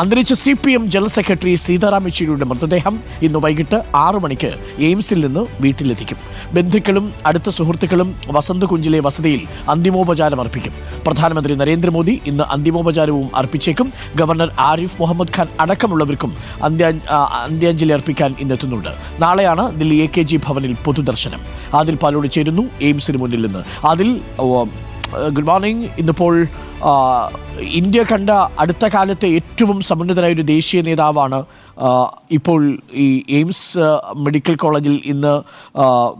അന്തരിച്ച C P M general secretary Sitaram യെച്ചൂരിയുടെ മൃതദേഹം ഇന്ന് വൈകിട്ട് ആറു മണിക്ക് എയിംസിൽ നിന്ന് വീട്ടിലെത്തിക്കും. ബന്ധുക്കളും അടുത്ത സുഹൃത്തുക്കളും വസന്തകുഞ്ചിലെ വസതിയിൽ അന്തിമോപചാരം അർപ്പിക്കും. പ്രധാനമന്ത്രി നരേന്ദ്രമോദി ഇന്ന് അന്തിമോപചാരവും അർപ്പിച്ചേക്കും. ഗവർണർ ആരിഫ് മുഹമ്മദ് ഖാൻ അടക്കമുള്ളവർക്കും അന്ത്യാഞ്ജലി അർപ്പിക്കാൻ ഇന്നെത്തുന്നുണ്ട്. നാളെയാണ് ദില്ലി എ കെ ജി ഭവനിൽ പൊതുദർശനം. ആദിൽ പാലോട് ചേരുന്നു എയിംസിന് മുന്നിൽ നിന്ന്. അതിൽ ഗുഡ് മോർണിംഗ്. ഇന്നിപ്പോൾ ഇന്ത്യ കണ്ട അടുത്ത കാലത്തെ ഏറ്റവും സമുന്നതനായ ഒരു ദേശീയ നേതാവാണ് ഇപ്പോൾ ഈ എയിംസ് മെഡിക്കൽ കോളേജിൽ ഇന്ന്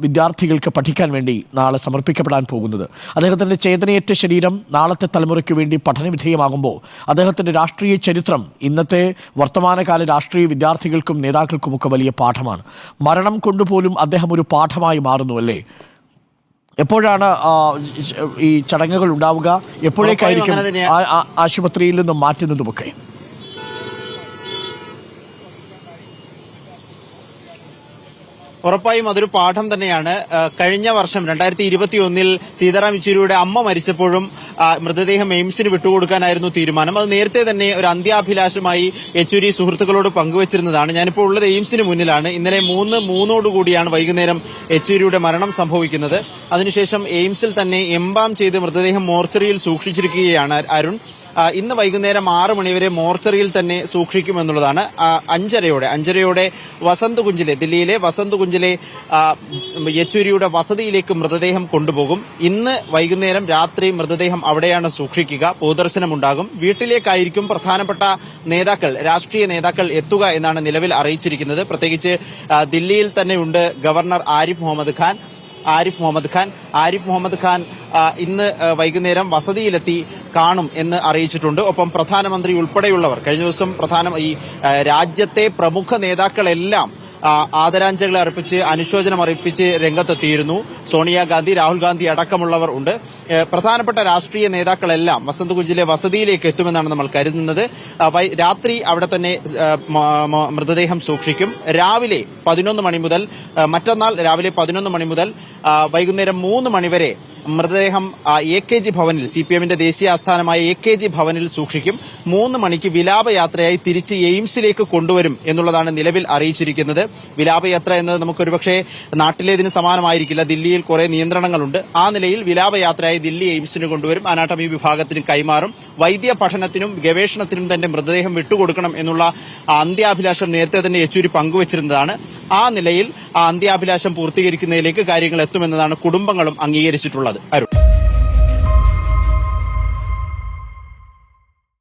വിദ്യാർത്ഥികൾക്ക് പഠിക്കാൻ വേണ്ടി നാളെ സമർപ്പിക്കപ്പെടാൻ പോകുന്നത്. അദ്ദേഹത്തിന്റെ ചേതനയേറ്റ ശരീരം നാളത്തെ തലമുറയ്ക്ക് വേണ്ടി പഠനവിധേയമാകുമ്പോൾ അദ്ദേഹത്തിന്റെ രാഷ്ട്രീയ ചരിത്രം ഇന്നത്തെ വർത്തമാനകാല രാഷ്ട്രീയ വിദ്യാർത്ഥികൾക്കും നേതാക്കൾക്കുമൊക്കെ വലിയ പാഠമാണ്. മരണം കൊണ്ടുപോലും അദ്ദേഹം ഒരു പാഠമായി മാറുന്നു അല്ലേ? എപ്പോഴാണ് ഈ ചടങ്ങുകൾ ഉണ്ടാവുക? എപ്പോഴേക്കായിരിക്കും ആശുപത്രിയിൽ നിന്നും മാറ്റുന്നതുമൊക്കെ? ഉറപ്പായും അതൊരു പാഠം തന്നെയാണ്. കഴിഞ്ഞ വർഷം രണ്ടായിരത്തി ഇരുപത്തി ഒന്നിൽ സീതാറാം യെച്ചൂരിയുടെ അമ്മ മരിച്ചപ്പോഴും മൃതദേഹം എയിംസിന് വിട്ടുകൊടുക്കാനായിരുന്നു തീരുമാനം. അത് നേരത്തെ തന്നെ ഒരു അന്ത്യാഭിലാഷമായി യെച്ചൂരി സുഹൃത്തുക്കളോട് പങ്കുവച്ചിരുന്നതാണ്. ഞാനിപ്പോൾ ഉള്ളത് എയിംസിന് മുന്നിലാണ്. ഇന്നലെ മൂന്ന് മൂന്നോടുകൂടിയാണ് വൈകുന്നേരം യെച്ചൂരിയുടെ മരണം സംഭവിക്കുന്നത്. അതിനുശേഷം എയിംസിൽ തന്നെ എംബാം ചെയ്ത് മൃതദേഹം മോർച്ചറിയിൽ സൂക്ഷിച്ചിരിക്കുകയാണ് അരുൺ. ഇന്ന് വൈകുന്നേരം ആറ് മണിവരെ മോർച്ചറിയിൽ തന്നെ സൂക്ഷിക്കുമെന്നുള്ളതാണ് അഞ്ചരയോടെ അഞ്ചരയോടെ വസന്ത് കുഞ്ചിലെ ദില്ലിയിലെ വസന്ത് കുഞ്ചിലെ യെച്ചൂരിയുടെ വസതിയിലേക്ക് മൃതദേഹം കൊണ്ടുപോകും. ഇന്ന് വൈകുന്നേരം രാത്രി മൃതദേഹം അവിടെയാണ് സൂക്ഷിക്കുക. പൊതുദർശനമുണ്ടാകും. വീട്ടിലേക്കായിരിക്കും പ്രധാനപ്പെട്ട നേതാക്കൾ രാഷ്ട്രീയ നേതാക്കൾ എത്തുക എന്നാണ് നിലവിൽ അറിയിച്ചിരിക്കുന്നത്. പ്രത്യേകിച്ച് ദില്ലിയിൽ തന്നെയുണ്ട് ഗവർണർ ആരിഫ് മുഹമ്മദ് ഖാൻ. ആരിഫ് മുഹമ്മദ് ഖാൻ. ആരിഫ് മുഹമ്മദ് ഖാൻ ഇന്ന് വൈകുന്നേരം വസതിയിലെത്തി കാണും എന്ന് അറിയിച്ചിട്ടുണ്ട്. ഒപ്പം പ്രധാനമന്ത്രി ഉൾപ്പെടെയുള്ളവർ കഴിഞ്ഞ ദിവസം പ്രധാന ഈ രാജ്യത്തെ പ്രമുഖ നേതാക്കളെല്ലാം ആദരാഞ്ജലികൾ അർപ്പിച്ച് അനുശോചനം അറിയിപ്പിച്ച് രംഗത്തെത്തിയിരുന്നു. സോണിയാഗാന്ധി രാഹുൽ ഗാന്ധി അടക്കമുള്ളവർ ഉണ്ട്. പ്രധാനപ്പെട്ട രാഷ്ട്രീയ നേതാക്കളെല്ലാം വസന്തകുഞ്ചിലെ വസതിയിലേക്ക് എത്തുമെന്നാണ് നമ്മൾ കരുതുന്നത്. രാത്രി അവിടെ തന്നെ മൃതദേഹം സൂക്ഷിക്കും. രാവിലെ പതിനൊന്ന് മണി മുതൽ മറ്റന്നാൾ രാവിലെ പതിനൊന്ന് മണി മുതൽ വൈകുന്നേരം മൂന്ന് മണിവരെ മൃതദേഹം എ കെ ജി ഭവനിൽ സി പി എമ്മിന്റെ ദേശീയ ആസ്ഥാനമായ എ കെ ജി ഭവനിൽ സൂക്ഷിക്കും. മൂന്ന് മണിക്ക് വിലാപയാത്രയായി തിരിച്ച് എയിംസിലേക്ക് കൊണ്ടുവരും എന്നുള്ളതാണ് നിലവിൽ അറിയിച്ചിരിക്കുന്നത്. വിലാപയാത്ര എന്നത് നമുക്ക് ഒരുപക്ഷെ നാട്ടിലേതിന് സമാനമായിരിക്കില്ല. ദില്ലിയിൽ കുറെ നിയന്ത്രണങ്ങളുണ്ട്. ആ നിലയിൽ വിലാപയാത്രയായി ദില്ലി എയിംസിന് കൊണ്ടുവരും. അനാട്ടമി വിഭാഗത്തിന് കൈമാറും. വൈദ്യ പഠനത്തിനും ഗവേഷണത്തിനും തന്റെ മൃതദേഹം വിട്ടുകൊടുക്കണം എന്നുള്ള അന്ത്യാഭിലാഷം നേരത്തെ തന്നെ യെച്ചൂരി പങ്കുവച്ചിരുന്നതാണ്. ആ നിലയിൽ ആ അന്ത്യാഭിലാഷം പൂർത്തീകരിക്കുന്നതിലേക്ക് കാര്യങ്ങൾ എത്തുമെന്നതാണ് കുടുംബങ്ങളും അംഗീകരിച്ചിട്ടുള്ളത്. അരുൺ.